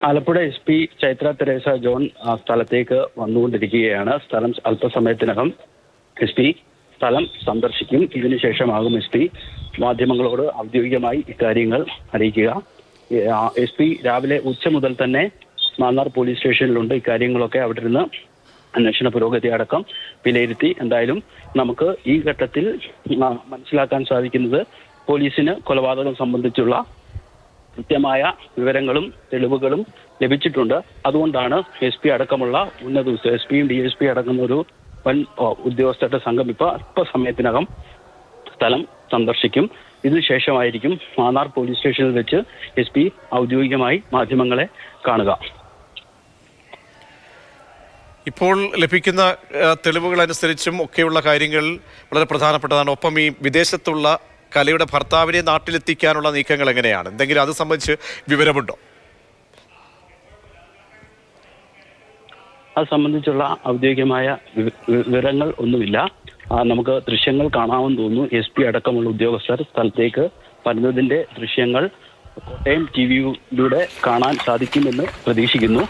Alappuzha S P Chaitra Teresa John ആ, സ്ഥലത്തേക്ക് വന്നുകൊണ്ടിരിക്കുകയാണ്. സ്ഥലം അല്പസമയത്തിനകം എസ് പി സ്ഥലം സന്ദർശിക്കും. ഇതിനുശേഷമാകും എസ് പി മാധ്യമങ്ങളോട് ഔദ്യോഗികമായി ഇക്കാര്യങ്ങൾ അറിയിക്കുക. എസ് പി രാവിലെ ഉച്ച മുതൽ തന്നെ മാന്നാർ പോലീസ് സ്റ്റേഷനിലുണ്ട്. ഇക്കാര്യങ്ങളൊക്കെ അവിടെ നിന്ന് അന്വേഷണ പുരോഗതി അടക്കം വിലയിരുത്തി എന്തായാലും നമുക്ക് ഈ ഘട്ടത്തിൽ മനസ്സിലാക്കാൻ സാധിക്കുന്നത് പോലീസിന് കൊലപാതകം സംബന്ധിച്ചുള്ള കൃത്യമായ വിവരങ്ങളും തെളിവുകളും ലഭിച്ചിട്ടുണ്ട്. അതുകൊണ്ടാണ് എസ് പി അടക്കമുള്ള ഉന്നത എസ് പിയും ഡി എസ് പി അടക്കമുള്ള ഒരു വൻ ഉദ്യോഗസ്ഥരുടെ സംഘം ഇപ്പൊ അല്പസമയത്തിനകം സ്ഥലം സന്ദർശിക്കും. ഇതിനുശേഷമായിരിക്കും മാന്നാർ പോലീസ് സ്റ്റേഷനിൽ വെച്ച് എസ് പി ഔദ്യോഗികമായി മാധ്യമങ്ങളെ കാണുക. ഇപ്പോൾ ലഭിക്കുന്ന തെളിവുകൾ അനുസരിച്ചും ഒക്കെയുള്ള കാര്യങ്ങൾ വളരെ പ്രധാനപ്പെട്ടതാണ്. ഒപ്പം ഈ വിദേശത്തുള്ള കലയുടെ ഭർത്താവിനെ നാട്ടിലെത്തിക്കാനുള്ള നീക്കങ്ങൾ എങ്ങനെയാണ്? എന്തെങ്കിലും അത് സംബന്ധിച്ച് വിവരമുണ്ടോ? അത് സംബന്ധിച്ചുള്ള ഔദ്യോഗികമായ വിവരങ്ങൾ ഒന്നുമില്ല. നമുക്ക് ദൃശ്യങ്ങൾ കാണാമെന്ന് തോന്നുന്നു. എസ് പി അടക്കമുള്ള ഉദ്യോഗസ്ഥർ സ്ഥലത്തേക്ക് വരുന്നതിന്റെ ദൃശ്യങ്ങൾ കോട്ടയം ടി വിയിലൂടെ കാണാൻ സാധിക്കുമെന്ന് പ്രതീക്ഷിക്കുന്നു.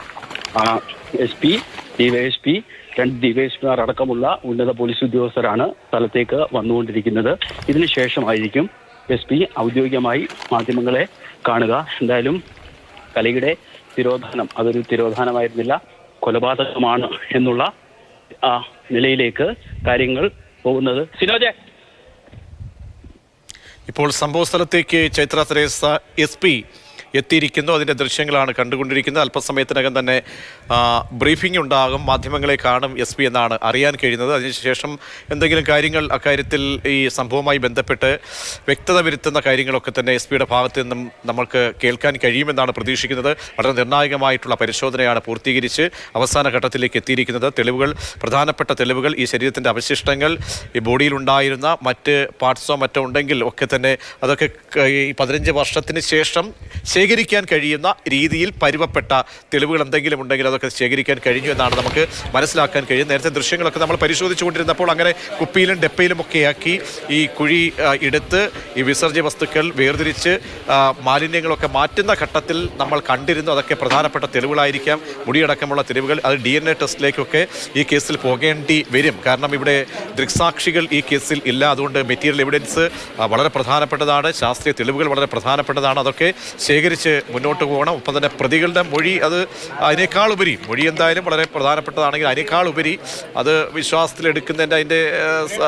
S P D Y S P രണ്ട് ഡിവൈഎസ്പിമാർ അടക്കമുള്ള ഉന്നത പോലീസ് ഉദ്യോഗസ്ഥരാണ് സ്ഥലത്തേക്ക് വന്നുകൊണ്ടിരിക്കുന്നത്. ഇതിനുശേഷമായിരിക്കും എസ് പി ഔദ്യോഗികമായി മാധ്യമങ്ങളെ കാണുക. എന്തായാലും കലയുടെ തിരോധാനം അതൊരു തിരോധാനമായിരുന്നില്ല കൊലപാതകമാണ് എന്നുള്ള നിലയിലേക്ക് കാര്യങ്ങൾ പോകുന്നത്. സിനോജെ. ഇപ്പോൾ സംഭവ സ്ഥലത്തേക്ക് ചൈത്ര തെരേസ എസ് പി എത്തിയിരിക്കുന്നു. അതിന്റെ ദൃശ്യങ്ങളാണ് കണ്ടുകൊണ്ടിരിക്കുന്നത്. അല്പസമയത്തിനകം തന്നെ ബ്രീഫിംഗ് ഉണ്ടാകും. മാധ്യമങ്ങളെ കാണും എസ് പി എന്നാണ് അറിയാൻ കഴിയുന്നത്. അതിനുശേഷം എന്തെങ്കിലും കാര്യങ്ങൾ അക്കാര്യത്തിൽ ഈ സംഭവവുമായി ബന്ധപ്പെട്ട് വ്യക്തത വരുത്തുന്ന കാര്യങ്ങളൊക്കെ തന്നെ എസ് പിയുടെ ഭാഗത്ത് നിന്നും നമ്മൾക്ക് കേൾക്കാൻ കഴിയുമെന്നാണ് പ്രതീക്ഷിക്കുന്നത്. വളരെ നിർണായകമായിട്ടുള്ള പരിശോധനയാണ് പൂർത്തീകരിച്ച് അവസാന ഘട്ടത്തിലേക്ക് എത്തിയിരിക്കുന്നത്. തെളിവുകൾ പ്രധാനപ്പെട്ട തെളിവുകൾ ഈ ശരീരത്തിന്റെ അവശിഷ്ടങ്ങൾ ഈ ബോഡിയിലുണ്ടായിരുന്ന മറ്റ് പാർട്സോ മറ്റോ ഉണ്ടെങ്കിൽ ഒക്കെ തന്നെ അതൊക്കെ ഈ പതിനഞ്ച് വർഷത്തിന് ശേഷം ശേഖരിക്കാൻ കഴിയുന്ന രീതിയിൽ പരുവപ്പെട്ട തെളിവുകൾ എന്തെങ്കിലും ഉണ്ടെങ്കിൽ അതൊക്കെ ശേഖരിക്കാൻ കഴിഞ്ഞു എന്നാണ് നമുക്ക് മനസ്സിലാക്കാൻ കഴിയുന്നത്. നേരത്തെ ദൃശ്യങ്ങളൊക്കെ നമ്മൾ പരിശോധിച്ചുകൊണ്ടിരുന്നപ്പോൾ അങ്ങനെ കുപ്പിയിലും ഡെപ്പയിലും ഒക്കെ ആക്കി ഈ കുഴി എടുത്ത് ഈ വിസർജ്യ വസ്തുക്കൾ വേർതിരിച്ച് മാലിന്യങ്ങളൊക്കെ മാറ്റുന്ന ഘട്ടത്തിൽ നമ്മൾ കണ്ടിരുന്നു. അതൊക്കെ പ്രധാനപ്പെട്ട തെളിവുകളായിരിക്കാം. മുടിയടക്കമുള്ള തെളിവുകൾ അത് ഡി എൻ എ ടെസ്റ്റിലേക്കൊക്കെ ഈ കേസിൽ പോകേണ്ടി വരും. കാരണം ഇവിടെ ദൃക്സാക്ഷികൾ ഈ കേസിൽ ഇല്ല. അതുകൊണ്ട് മെറ്റീരിയൽ എവിഡൻസ് വളരെ പ്രധാനപ്പെട്ടതാണ്. ശാസ്ത്രീയ തെളിവുകൾ വളരെ പ്രധാനപ്പെട്ടതാണ്. അതൊക്കെ ശേഖരിച്ച് മുന്നോട്ട് പോകണം. ഒപ്പം തന്നെ പ്രതികളുടെ മൊഴി അത് അതിനേക്കാൾ ഉപരി മൊഴി എന്തായാലും വളരെ പ്രധാനപ്പെട്ടതാണെങ്കിൽ അതിനേക്കാൾ ഉപരി അത് വിശ്വാസത്തിലെടുക്കുന്നതിന്റെ അതിന്റെ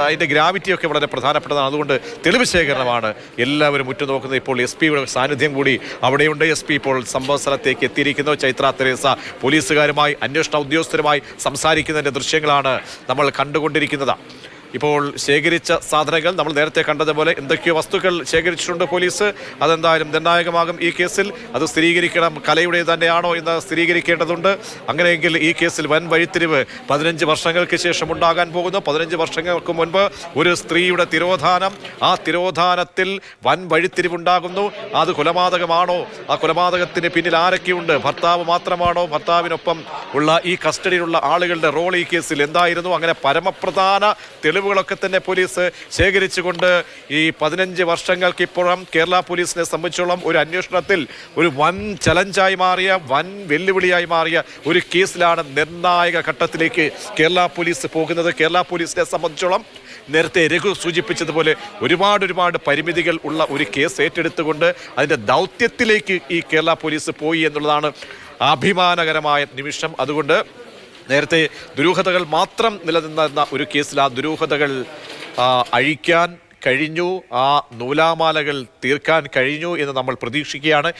അതിന്റെ ഗ്രാവിറ്റിയൊക്കെ വളരെ പ്രധാനപ്പെട്ടതാണ്. അതുകൊണ്ട് തെളിവ് ശേഖരണമാണ് എല്ലാവരും ഉറ്റുനോക്കുന്നത്. ഇപ്പോൾ എസ് പിയുടെ സാന്നിധ്യം കൂടി അവിടെയുണ്ട്. എസ് പി ഇപ്പോൾ സംഭവ സ്ഥലത്തേക്ക് എത്തിയിരിക്കുന്നു. ചൈത്ര തെരേസ പോലീസുകാരുമായി അന്വേഷണ ഉദ്യോഗസ്ഥരുമായി സംസാരിക്കുന്നതിന്റെ ദൃശ്യങ്ങളാണ് നമ്മൾ കണ്ടുകൊണ്ടിരിക്കുന്നത്. ഇപ്പോൾ ശേഖരിച്ച സാധനങ്ങൾ നമ്മൾ നേരത്തെ കണ്ടതുപോലെ എന്തൊക്കെയോ വസ്തുക്കൾ ശേഖരിച്ചിട്ടുണ്ട് പോലീസ്. അതെന്തായാലും നിർണായകമാകും ഈ കേസിൽ. അത് സ്ഥിരീകരിക്കണം. കലയുടെ തന്നെയാണോ എന്ന് സ്ഥിരീകരിക്കേണ്ടതുണ്ട്. അങ്ങനെയെങ്കിൽ ഈ കേസിൽ വൻ വഴിത്തിരിവ് പതിനഞ്ച് വർഷങ്ങൾക്ക് ശേഷം ഉണ്ടാകാൻ പോകുന്നു. പതിനഞ്ച് വർഷങ്ങൾക്ക് മുൻപ് ഒരു സ്ത്രീയുടെ തിരോധാനം. ആ തിരോധാനത്തിൽ വൻ വഴിത്തിരിവുണ്ടാകുന്നു. അത് കൊലപാതകമാണോ? ആ കൊലപാതകത്തിന് പിന്നിൽ ആരൊക്കെയുണ്ട്? ഭർത്താവ് മാത്രമാണോ? ഭർത്താവിനൊപ്പം ഉള്ള ഈ കസ്റ്റഡിയിലുള്ള ആളുകളുടെ റോൾ ഈ കേസിൽ എന്തായിരുന്നു? അങ്ങനെ പരമപ്രധാന തെളിവുകളൊക്കെ തന്നെ പോലീസ് ശേഖരിച്ചുകൊണ്ട് ഈ പതിനഞ്ച് വർഷങ്ങൾക്കിപ്പുറം കേരള പോലീസിനെ സംബന്ധിച്ചോളം ഒരു അന്വേഷണത്തിൽ ഒരു വൻ ചലഞ്ചായി മാറിയ വൻ വെല്ലുവിളിയായി മാറിയ ഒരു കേസിലാണ് നിർണായക ഘട്ടത്തിലേക്ക് കേരള പോലീസ് പോകുന്നത്. കേരള പോലീസിനെ സംബന്ധിച്ചോളം നേരത്തെ രഘു സൂചിപ്പിച്ചതുപോലെ ഒരുപാട് ഒരുപാട് പരിമിതികൾ ഉള്ള ഒരു കേസ് ഏറ്റെടുത്തുകൊണ്ട് അതിന്റെ ദൗത്യത്തിലേക്ക് ഈ കേരള പോലീസ് പോയി എന്നുള്ളതാണ് അഭിമാനകരമായ നിമിഷം. അതുകൊണ്ട് നേരത്തെ ദുരൂഹതകൾ മാത്രം നിലനിന്നിരുന്ന ഒരു കേസിൽ ആ ദുരൂഹതകൾ അഴിക്കാൻ കഴിഞ്ഞു ആ നൂലാമാലകൾ തീർക്കാൻ കഴിഞ്ഞു എന്ന് നമ്മൾ പ്രതീക്ഷിക്കുകയാണ്.